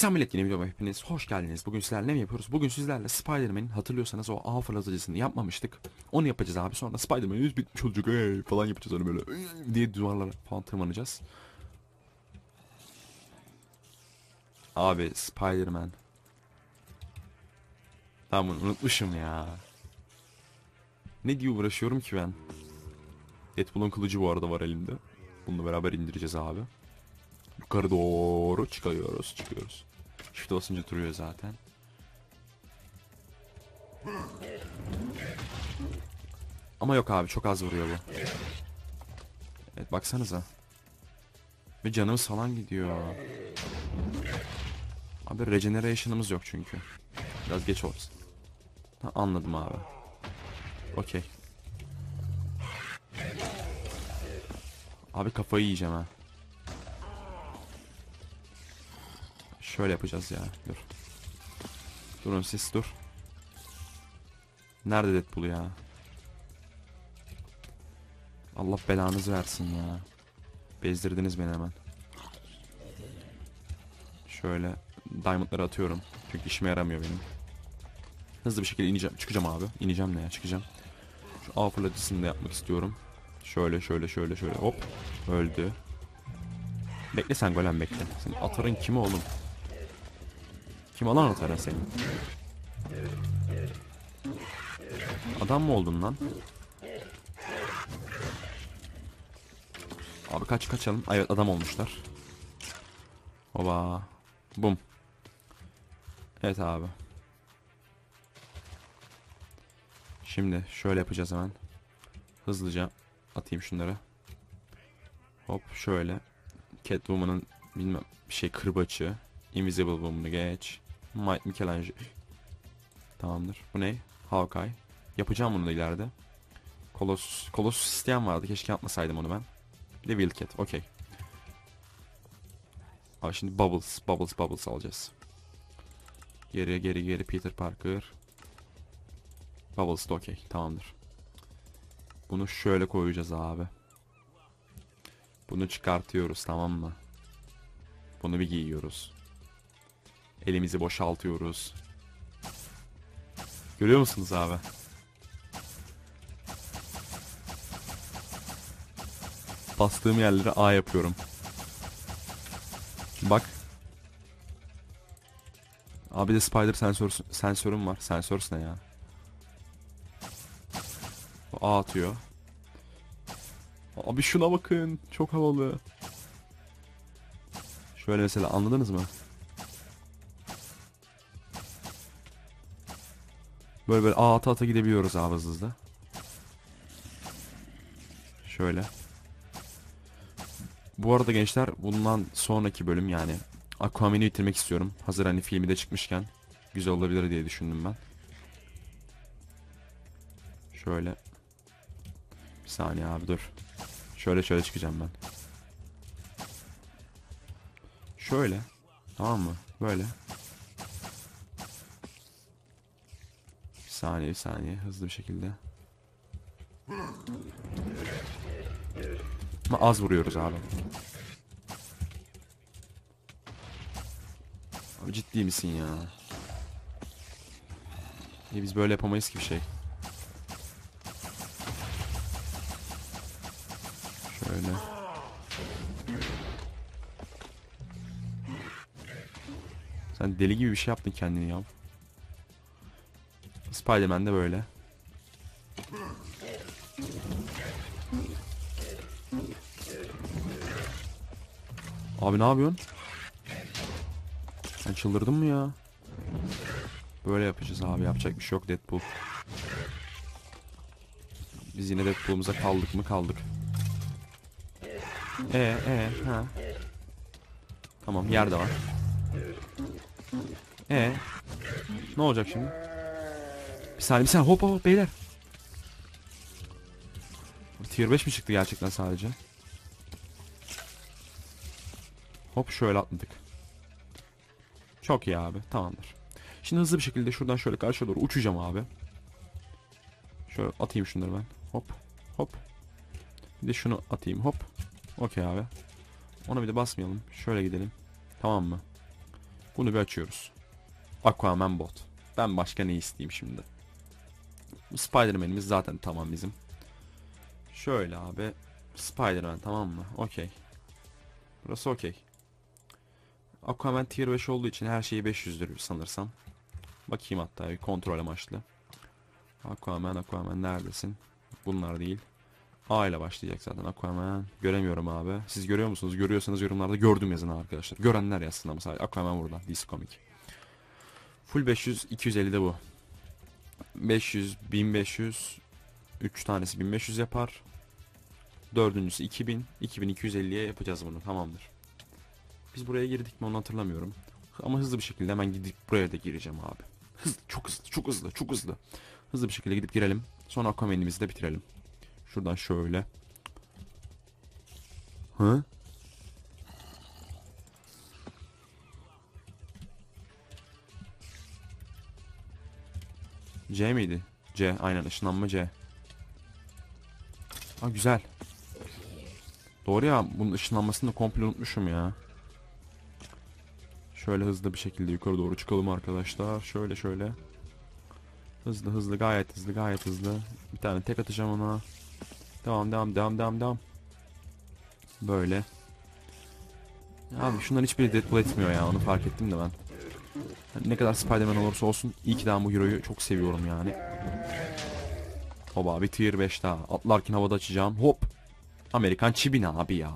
Sen millet yeni videoma hepiniz hoş geldiniz. Bugün sizlerle ne yapıyoruz? Bugün sizlerle Spider-Man'in hatırlıyorsanız o ağ fırlatıcısını yapmamıştık. Onu yapacağız abi. Sonra Spider-Man yüz bitmiş olacak hey, falan yapacağız onu böyle diye duvarlara falan tırmanacağız. Abi Spider-Man. Tamam unutmuşum ya. Ne diye uğraşıyorum ki ben? Deadpool'un kılıcı bu arada var elimde. Bununla beraber indireceğiz abi. Yukarı doğru çıkıyoruz, çıkıyoruz. Shift basınca duruyor zaten. Ama yok abi çok az vuruyor bu. Evet baksanıza. Ve canımız falan gidiyor. Abi regeneration'ımız yok çünkü. Biraz geç olsun. Ha, anladım abi. Okey. Abi kafayı yiyeceğim ha. Şöyle yapacağız ya. Dur. Durun siz dur. Nerede Deadpool ya? Allah belanızı versin ya. Bezdirdiniz beni hemen. Şöyle diamondları atıyorum. Çünkü işime yaramıyor benim. Hızlı bir şekilde ineceğim. Çıkacağım abi. İneceğim ne ya? Çıkacağım. Şu ağ fırlatıcısını da yapmak istiyorum. Şöyle şöyle şöyle şöyle hop. Öldü. Bekle sen golem bekle. Senin atarın kimi oğlum? Kim alan atarın senin? Adam mı oldun lan? Abi kaç kaçalım. Evet adam olmuşlar. Oba. Bum. Evet abi. Şimdi şöyle yapacağız hemen. Hızlıca atayım şunları. Hop şöyle. Catwoman'ın bilmem bir şey kırbaçı. Invisible Woman'ı geç. Michelangelo. Tamamdır. Bu ne? Hawkeye. Yapacağım bunu da ileride. Colossus. Colossus isteyen vardı. Keşke yapmasaydım onu ben. Bir de Wildcat. Okey. Abi şimdi Bubbles. Bubbles Bubbles alacağız. Geri geri geri Peter Parker. Bubbles da okey. Tamamdır. Bunu şöyle koyacağız abi. Bunu çıkartıyoruz tamam mı? Bunu bir giyiyoruz. Elimizi boşaltıyoruz. Görüyor musunuz abi? Bastığım yerlere A yapıyorum. Bak. Abi de spider sensör sensörüm var. Sensörs ne ya? A atıyor. Abi şuna bakın. Çok havalı. Şöyle mesela anladınız mı? Böyle böyle ata ata gidebiliyoruz abi hızlı hızlı. Şöyle. Bu arada gençler bundan sonraki bölüm yani Aquaman'i bitirmek istiyorum. Hazır hani filmi de çıkmışken güzel olabilir diye düşündüm ben. Şöyle. Bir saniye abi dur. Şöyle şöyle çıkacağım ben. Şöyle. Tamam mı? Böyle. Saniye saniye hızlı bir şekilde. Ama az vuruyoruz abi. Abi ciddi misin ya? Ya biz böyle yapamayız ki bir şey. Şöyle. Sen deli gibi bir şey yaptın kendini ya. Spider-Man de böyle. Abi ne yapıyorsun? Sen çıldırdın mı ya? Böyle yapacağız abi yapacak bir şey yok Deadpool. Biz yine Deadpool'umuza kaldık mı kaldık. E e ha. Tamam yer de var. E ne olacak şimdi? Bir saniye bir saniye hop hop beyler. Tier 5 mi çıktı gerçekten sadece? Hop şöyle atladık. Çok iyi abi. Tamamdır. Şimdi hızlı bir şekilde şuradan şöyle karşıya doğru uçacağım abi. Şöyle atayım şunları ben. Hop. Hop. Bir de şunu atayım. Hop. Okey abi. Ona bir de basmayalım. Şöyle gidelim. Tamam mı? Bunu bir açıyoruz. Aquaman bot. Ben başka ne isteyeyim şimdi? Spider-Man'imiz zaten tamam bizim. Şöyle abi. Spider-Man tamam mı? Okey. Burası okey. Aquaman tier 5 olduğu için her şeyi 500'dür sanırsam. Bakayım hatta bir kontrol amaçlı. Aquaman, Aquaman neredesin? Bunlar değil. A ile başlayacak zaten Aquaman. Göremiyorum abi. Siz görüyor musunuz? Görüyorsanız yorumlarda gördüm yazın arkadaşlar. Görenler yazsın ama sadece Aquaman burada. DC Comic. Full 500, 250 de bu. 500, 1500, 3 tanesi 1500 yapar. Dördüncüsü 2000, 2250'ye yapacağız bunu. Tamamdır. Biz buraya girdik mi onu hatırlamıyorum. Ama hızlı bir şekilde hemen gidip buraya da gireceğim abi. Hızlı, çok hızlı, çok hızlı, çok hızlı. Hızlı bir şekilde gidip girelim. Sonra Aquaman'imizi de bitirelim. Şuradan şöyle. Hı? C miydi? C aynen ışınlanma C. Ha güzel. Doğru ya bunun ışınlanmasını da komple unutmuşum ya. Şöyle hızlı bir şekilde yukarı doğru çıkalım arkadaşlar. Şöyle şöyle. Hızlı hızlı gayet hızlı gayet hızlı. Bir tane tek atacağım ona. Devam devam devam devam devam. Böyle. Abi şunların hiçbiri Deadpool etmiyor ya onu fark ettim de ben. Ne kadar Spider-Man olursa olsun iyi ki daha bu hero'yu çok seviyorum yani. Oba bir tier 5 daha. Atlarken havada açacağım. Hop. Amerikan çibin abi ya.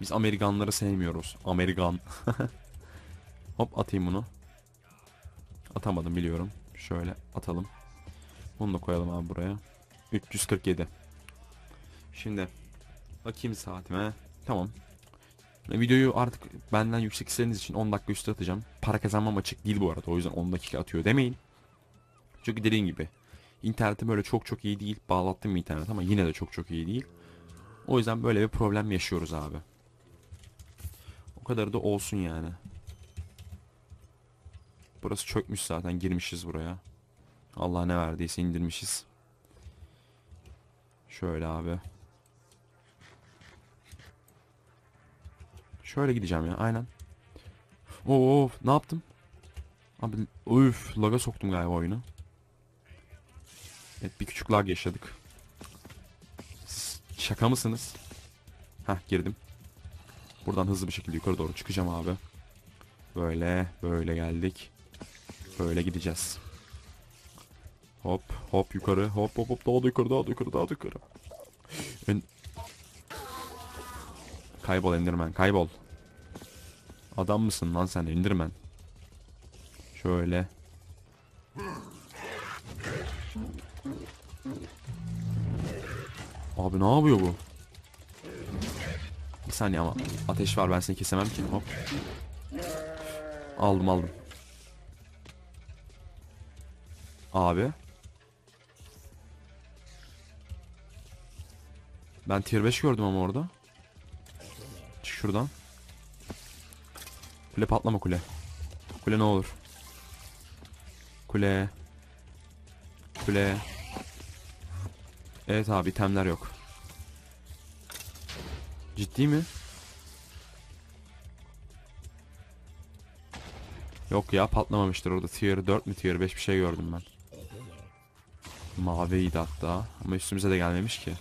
Biz Amerikanları sevmiyoruz. Amerikan. Hop atayım bunu. Atamadım biliyorum. Şöyle atalım. Bunu da koyalım abi buraya. 347. Şimdi bakayım saatime. Tamam. Videoyu artık benden yüksek istediğiniz için 10 dakika üstü atacağım. Para kazanmam açık değil bu arada. O yüzden 10 dakika atıyor demeyin. Çünkü dediğim gibi internetim böyle çok çok iyi değil. Bağlattım internet ama yine de çok çok iyi değil. O yüzden böyle bir problem yaşıyoruz abi. O kadar da olsun yani. Burası çökmüş zaten girmişiz buraya. Allah ne verdiyse indirmişiz. Şöyle abi. Şöyle gideceğim ya aynen. Oo ne yaptım? Abi üf laga soktum galiba oyunu. Evet bir küçük lag yaşadık. Şaka mısınız? Hah girdim. Buradan hızlı bir şekilde yukarı doğru çıkacağım abi. Böyle böyle geldik. Böyle gideceğiz. Hop hop yukarı hop hop hop daha da yukarı daha da yukarı daha da yukarı. Kaybol Enderman kaybol. Adam mısın lan sen Enderman? Şöyle. Abi ne yapıyor bu? Bir saniye ama ateş var ben seni kesemem ki hop. Aldım aldım. Abi. Ben tier 5 gördüm ama orada. Çık şuradan. Kule patlama kule. Kule ne olur. Kule. Kule. Evet abi itemler yok. Ciddi mi? Yok ya patlamamıştır orada. Tier 4 mi tier 5 bir şey gördüm ben. Maviydi hatta. Ama üstümüze de gelmemiş ki.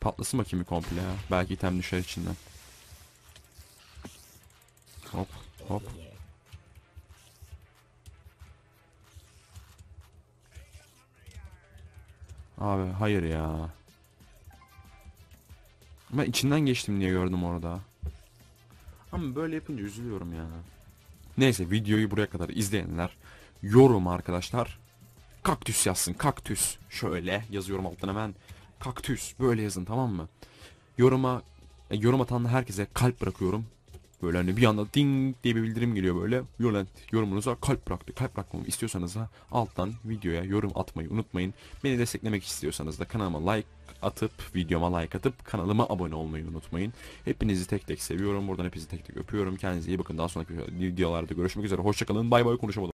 Patlasın bakayım bir komple ya. Belki item düşer içinden. Hop. Abi hayır ya. Ben içinden geçtim diye gördüm orada. Ama böyle yapınca üzülüyorum ya. Neyse videoyu buraya kadar izleyenler yorum arkadaşlar. Kaktüs yazsın kaktüs. Şöyle yazıyorum altına hemen. Kaktüs böyle yazın tamam mı? Yoruma e, yorum atan herkese kalp bırakıyorum. Böyle hani bir anda ding diye bir bildirim geliyor böyle. Yolent yorumunuza kalp bıraktı. Kalp bırakmamı istiyorsanız da alttan videoya yorum atmayı unutmayın. Beni desteklemek istiyorsanız da kanalıma like atıp videoma like atıp kanalıma abone olmayı unutmayın. Hepinizi tek tek seviyorum. Buradan hepinizi tek tek öpüyorum. Kendinize iyi bakın. Daha sonraki videolarda görüşmek üzere. Hoşçakalın. Bay bay konuşamadım.